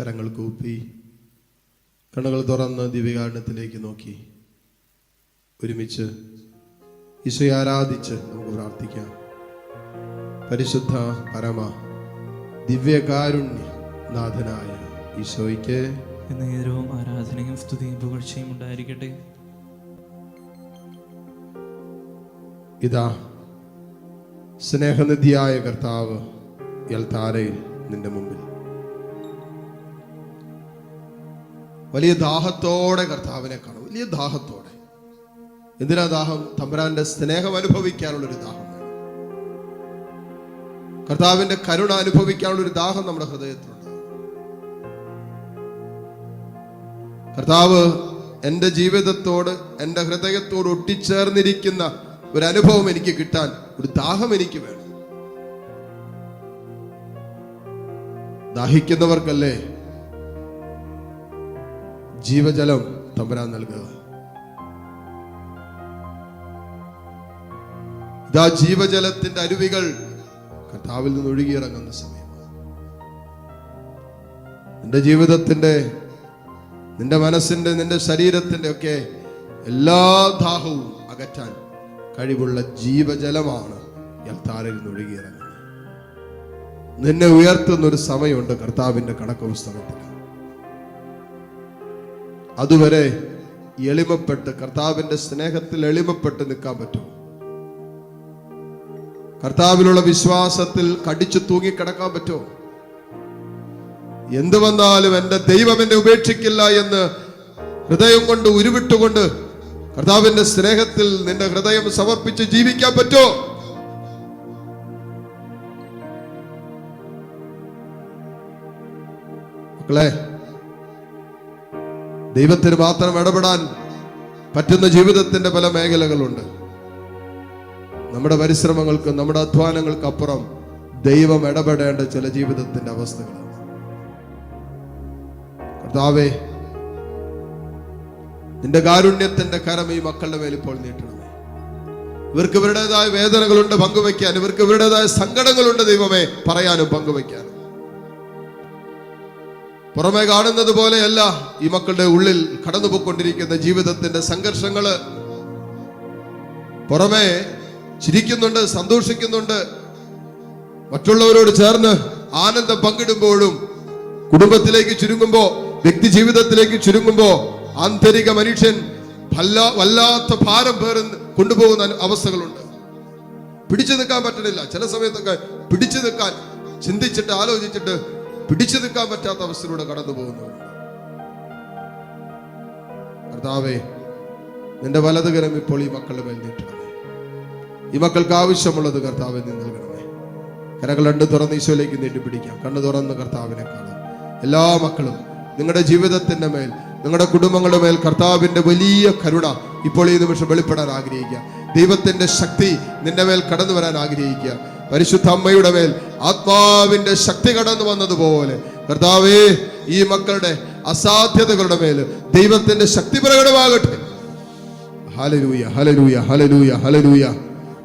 കരങ്ങൾ കൂപ്പി കണ്ണുകൾ തുറന്ന് ദിവ്യകാരണത്തിലേക്ക് നോക്കി. ഒരുമിച്ച് ഈശോയെ ആരാധിച്ച് നമുക്ക് പ്രാർത്ഥിക്കാം. പരിശുദ്ധ പരമ ദിവ്യകാരുണ്യ നാഥനായ ഈശോയ്ക്ക് നേരവും ആരാധനയും സ്തുതിയും പുകഴ്ചയും ഉണ്ടായിരിക്കട്ടെ. ഇതാ സ്നേഹനിധിയായ കർത്താവ് എൽത്താരയിൽ നിന്റെ മുമ്പിൽ. വലിയ ദാഹത്തോടെ കർത്താവിനെ കാണും. വലിയ ദാഹത്തോടെ. എന്തിനാ ദാഹം? തമ്പുരാന്റെ സ്നേഹം അനുഭവിക്കാനുള്ള ഒരു ദാഹം കർത്താവിന്റെ കരുണ അനുഭവിക്കാനുള്ള ഒരു ദാഹം നമ്മുടെ ഹൃദയത്തിലുണ്ട്. കർത്താവ് എന്റെ ജീവിതത്തോട് എന്റെ ഹൃദയത്തോട് ഒട്ടിച്ചേർന്നിരിക്കുന്ന ഒരു അനുഭവം എനിക്ക് കിട്ടാൻ ഒരു ദാഹം എനിക്ക് വേണം. ദാഹിക്കുന്നവർക്കല്ലേ ജീവജലം തമ്പരാൻ നൽകുക. ഇതാ ജീവജലത്തിന്റെ അരുവികൾ കർത്താവിൽ നിന്ന് ഒഴുകിയിറങ്ങുന്ന സമയമാണ്. നിന്റെ ജീവിതത്തിന്റെ നിന്റെ മനസ്സിന്റെ നിന്റെ ശരീരത്തിന്റെ ഒക്കെ എല്ലാ ദാഹവും അകറ്റാൻ കഴിവുള്ള ജീവജലമാണ് യൽത്താരയിൽ നിന്ന് ഒഴുകിയിറങ്ങുന്നത്. നിന്നെ ഉയർത്തുന്ന ഒരു സമയമുണ്ട് കർത്താവിന്റെ കണക്ക് പുസ്തകത്തിൽ അതുവരെ എളിമപ്പെട്ട് കർത്താവിന്റെ സ്നേഹത്തിൽ എളിമപ്പെട്ട് നിൽക്കാൻ പറ്റും. കർത്താവിലുള്ള വിശ്വാസത്തിൽ കടിച്ചു തൂങ്ങിക്കിടക്കാൻ പറ്റുമോ എന്തു വന്നാലും എന്റെ ദൈവം എന്നെ ഉപേക്ഷിക്കില്ല എന്ന് ഹൃദയം കൊണ്ട് ഉരുവിട്ടുകൊണ്ട് കർത്താവിന്റെ സ്നേഹത്തിൽ നിന്റെ ഹൃദയം സമർപ്പിച്ച് ജീവിക്കാൻ പറ്റുമോ മക്കളെ ദൈവത്തിന് മാത്രം ഇടപെടാൻ പറ്റുന്ന ജീവിതത്തിന്റെ പല മേഖലകളുണ്ട്. നമ്മുടെ പരിശ്രമങ്ങൾക്ക് നമ്മുടെ അധ്വാനങ്ങൾക്ക് അപ്പുറം ദൈവം ഇടപെടേണ്ട ചില ജീവിതത്തിന്റെ അവസ്ഥകൾ കർത്താവേ നിന്റെ കാരുണ്യത്തിന്റെ കരം ഈ മക്കളുടെ മേൽ ഇപ്പോൾ നീട്ടണമേ. ഇവർക്ക് ഇവരുടേതായ വേദനകളുണ്ട് പങ്കുവെക്കാൻ ഇവർക്ക് ഇവരുടേതായ സങ്കടങ്ങളുണ്ട് ദൈവമേ പറയാനും പങ്കുവെക്കാനും പുറമെ കാണുന്നത് പോലെയല്ല ഈ മക്കളുടെ ഉള്ളിൽ കടന്നുപോയിക്കൊണ്ടിരിക്കുന്ന ജീവിതത്തിന്റെ സംഘർഷങ്ങൾ. പുറമെ ചിരിക്കുന്നുണ്ട് സന്തോഷിക്കുന്നുണ്ട്. മറ്റുള്ളവരോട് ചേർന്ന് ആനന്ദം പങ്കിടുമ്പോഴും കുടുംബത്തിലേക്ക് ചുരുങ്ങുമ്പോ വ്യക്തി ജീവിതത്തിലേക്ക് ചുരുങ്ങുമ്പോ ആന്തരിക മനുഷ്യൻ വല്ല വല്ലാത്ത ഭാരം പേർ കൊണ്ടുപോകുന്ന അവസ്ഥകളുണ്ട്. പിടിച്ചു നിൽക്കാൻ പറ്റണില്ല. ചില സമയത്തൊക്കെ പിടിച്ചു നിൽക്കാൻ ചിന്തിച്ചിട്ട് ആലോചിച്ചിട്ട് പിടിച്ചു നിൽക്കാൻ പറ്റാത്ത അവസ്ഥയിലൂടെ കടന്നു പോകുന്നു. കർത്താവേ നിന്റെ വലതുകരം ഇപ്പോൾ ഈ മക്കളുടെ മേൽ നീട്ടണമേ ഈ മക്കൾക്ക് ആവശ്യമുള്ളത് കർത്താവെ നീ നൽകണമേ. കരകൾ രണ്ട് തുറന്ന് ഈശോയിലേക്ക് നീട്ടി പിടിക്കാം. കണ്ണു തുറന്ന് കർത്താവിനെ കാണാം. എല്ലാ മക്കളും നിങ്ങളുടെ ജീവിതത്തിന്റെ മേൽ നിങ്ങളുടെ കുടുംബങ്ങളുടെ മേൽ കർത്താവിന്റെ വലിയ കരുണ ഇപ്പോൾ ഈ നിമിഷം വെളിപ്പെടാൻ ആഗ്രഹിക്കുക. ദൈവത്തിന്റെ ശക്തി നിന്റെ മേൽ കടന്നു വരാൻ ആഗ്രഹിക്കുക. പരിശുദ്ധ അമ്മയുടെ മേൽ ആത്മാവിന്റെ ശക്തി കടന്നു വന്നതുപോലെ. കർത്താവേ ഈ മക്കളുടെ അസാധ്യതകളുടെ മേൽ ദൈവത്തിന്റെ ശക്തി പ്രകടമാകട്ടെ. ഹലരൂയ ഹലരൂയ ഹലരൂയ ഹലരൂയ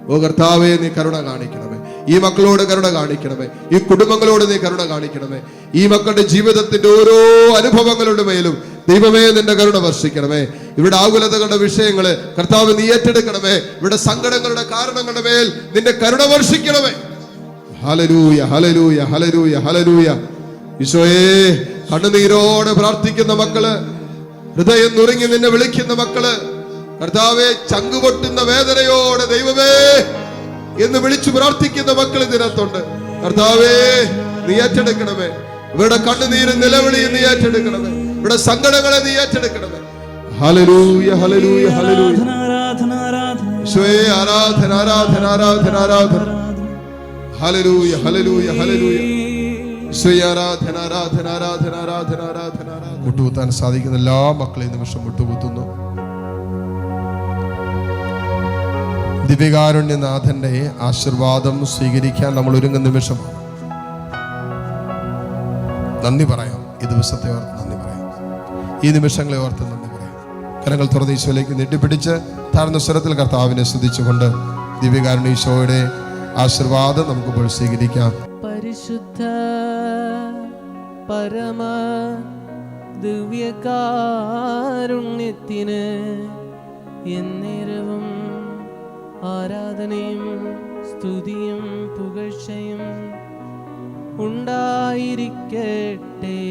ഓ കർത്താവേ നീ കരുണ കാണിക്കണമേ. ഈ മക്കളോട് കരുണ കാണിക്കണമേ. ഈ കുടുംബങ്ങളോട് നീ കരുണ കാണിക്കണമേ. ഈ മക്കളുടെ ജീവിതത്തിന്റെ ഓരോ അനുഭവങ്ങളുടെ മേലും ദൈവമേ നിന്റെ കരുണ വർഷിക്കണമേ. ഇവിടെ ആകുലതകളുടെ വിഷയങ്ങൾ കർത്താവ് നീ ഏറ്റെടുക്കണമേ. ഇവിടെ സങ്കടങ്ങളുടെ കാരണങ്ങളുടെ മേൽ നിന്റെ കരുണ വർഷിക്കണമേ. ഹലലൂയ ഹലരൂയ ഹലരൂയ ഹലരൂയ ഈശോയേ കണ്ണുനീരോടെ പ്രാർത്ഥിക്കുന്ന മക്കൾ ഹൃദയം നുറുങ്ങി നിന്നെ വിളിക്കുന്ന മക്കൾ കർത്താവെ ചങ്കുപൊട്ടുന്ന വേദനയോടെ ദൈവമേ എന്ന് വിളിച്ചു പ്രാർത്ഥിക്കുന്ന മക്കൾ ഇതിനകത്തുണ്ട്. കർത്താവേ നീ ഏറ്റെടുക്കണമേ. ഇവരുടെ കണ്ണുനീര് നിലവിളി നീ ഏറ്റെടുക്കണമേ. ഇവിടെ സങ്കടങ്ങളെ നീ ഏറ്റെടുക്കണമേ. ഹലരൂയ ഹലരൂയ ഹലരൂയ ആരാധന ആരാധന ആരാധന ആരാധന ആരാധന. ഹലലൂയ ഹലലൂയ ഹലലൂയ ആരാധന ആരാധന ആരാധന ആരാധന ആരാധന മുട്ടുകുത്താൻ സാധിക്കുന്ന എല്ലാ മക്കളെയും നിമിഷം മുട്ടുകുത്തുന്നു. ദിവ്യകാരുണ്യനാഥന്റെ ആശീർവാദം സ്വീകരിക്കാൻ നമ്മൾ ഒരുങ്ങുന്ന നിമിഷമാണ് നന്ദി പറയാം. ഈ ദിവസത്തെ ഓർത്ത് നന്ദി പറയാം. ഈ നിമിഷങ്ങളെ ഓർത്ത് നന്ദി പറയാം. കരങ്ങൾ തുറന്ന് ഈശോയിലേക്ക് നീട്ടിപ്പിടിച്ച് താഴ്ന്ന സ്വരത്തിൽ കർത്താവിനെ ശ്രദ്ധിച്ചുകൊണ്ട് ദിവ്യകാരുണ്യ ഈശോയുടെ ആശീർവാദം നമുക്കിപ്പോൾ സ്വീകരിക്കാം. പരിശുദ്ധ പരമ ദിവ്യകാരുണ്യത്തിന് എന്നേരവും ആരാധനയും സ്തുതിയും പുകഴ്ചയും ഉണ്ടായിരിക്കട്ടെ.